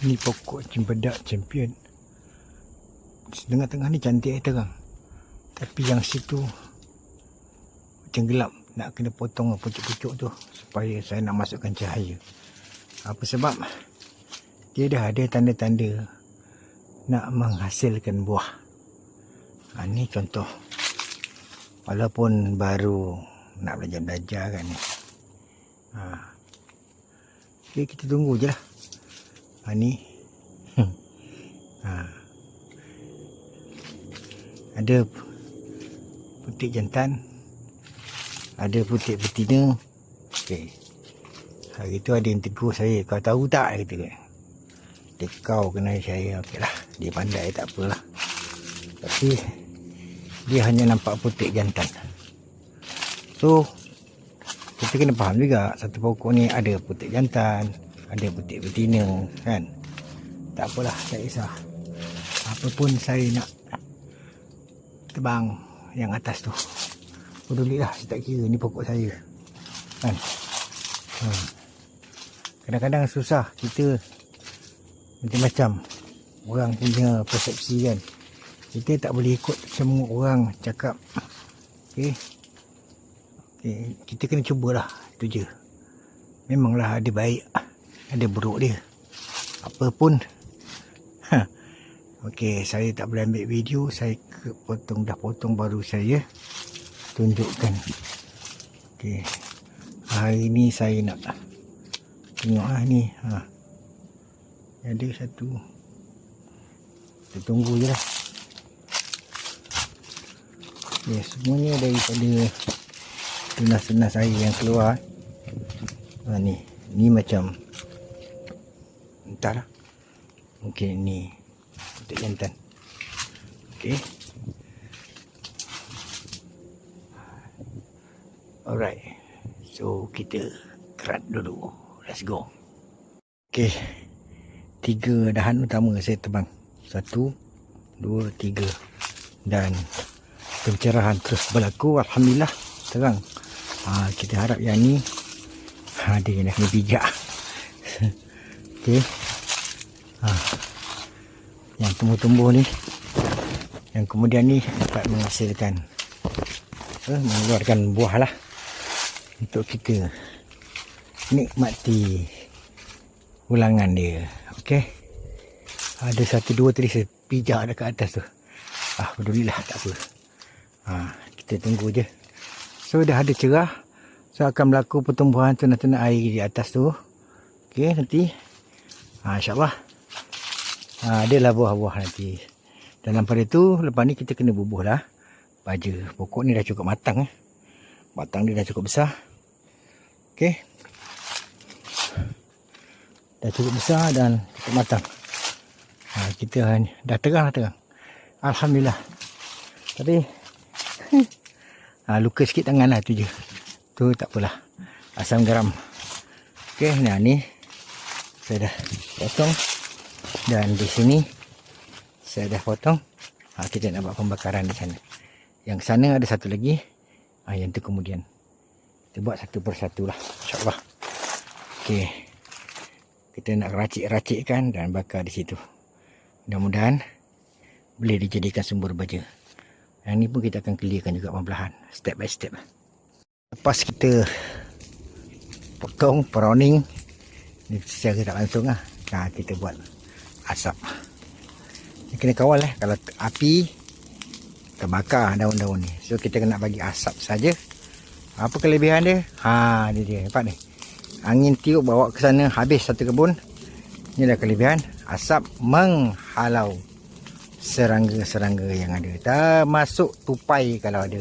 Ni pokok cempedak champion. Tengah-tengah ni cantik terang. Tapi yang situ macam gelap. Nak kena potong pucuk-pucuk tu supaya saya nak masukkan cahaya. Apa sebab? Dia dah ada tanda-tanda nak menghasilkan buah. Ha, ni contoh. Walaupun baru nak belajar-belajar kan ni. Ha. Okay, kita tunggu je lah. Ha, ni. ha. Ada putih jantan. Ada putih betina. Okay. Hari tu ada yang tegur saya. Kau tahu tak? Dia kata kan. Dia kau kena saya. Okey lah. Dia pandai tak apalah. Tapi dia hanya nampak putih jantan. So kita kena faham juga satu pokok ni ada putih jantan, ada putih betina kan. Tak apalah, tak kisah. Apa pun saya nak tebang yang atas tu. Peduli lah, saya tak kira ni pokok saya. Kan? Hmm. Kadang-kadang susah kita macam-macam orang punya persepsi kan. Kita tak boleh ikut semua orang cakap. Okey. Okay, kita kena cubalah itu je. Memanglah ada baik, ada buruk dia. Apa pun. Ha. Okey, saya tak boleh ambil video, saya potong dah potong baru saya tunjukkan. Okey. Hari ni saya nak tengok ah ni. Ha. Ada satu. Kita tunggu je lah. Okay, semuanya daripada tunas-tunas air yang keluar ha, ni ni macam entahlah mungkin ni. Untuk jantan ok alright. So kita kerat dulu. Let's go. Ok tiga dahan utama saya tebang satu dua tiga. Dan pencerahan terus berlaku. Alhamdulillah. Terang. Ha, kita harap yang ni ha, dia kena kena bijak. Ok ha. yang tumbuh-tumbuh ni yang kemudian ni dapat menghasilkan eh, mengeluarkan buah lah untuk kita nikmati ulangan dia ok ada satu dua tadi saya pijak dekat atas tu ah pedulilah tak apa ha, kita tunggu je So dah ada cerah. So akan berlaku pertumbuhan tunas-tunas air di atas tu. Okey nanti. Ha, InsyaAllah. Ha, adalah buah-buah nanti. Dalam pada tu lepas ni kita kena bubuh lah. Baja. Pokok ni dah cukup matang. Eh. Batang dia dah cukup besar. Okey. Dah cukup besar dan cukup matang. Ha, kita dah terang dah terang. Alhamdulillah. Tapi ha, luka sikit tangan lah tu je tu tak apalah asam garam ok nah ni saya dah potong dan di sini saya dah potong. Ha, kita nak buat pembakaran di sana. Yang sana ada satu lagi. Ha, yang tu kemudian. Kita buat satu persatu lah insyaAllah. Ok kita nak racik-racikkan dan bakar di situ. Mudah-mudahan boleh dijadikan sumber baja. Yang ni pun kita akan clearkan juga perlahan step by step. Lepas kita potong, browning ni secara tak langsung lah. Nah, kita buat asap. Ni kena kawal eh. Kalau api terbakar daun-daun ni. So kita kena bagi asap saja. Apa kelebihan dia? Ha, ni dia. Nampak ni. Angin tiup bawa ke sana habis satu kebun. Inilah kelebihan asap menghalau serangga-serangga yang ada. Termasuk tupai kalau ada.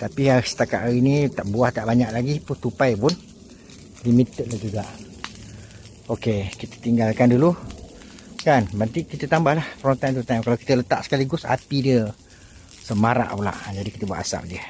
Tapi setakat hari ni tak buah tak banyak lagi pun tupai pun limited lah juga. Okey, kita tinggalkan dulu. Kan, nanti kita tambahlah from time to time. Kalau kita letak sekaligus api dia semarak pula. Jadi kita buat asap dia.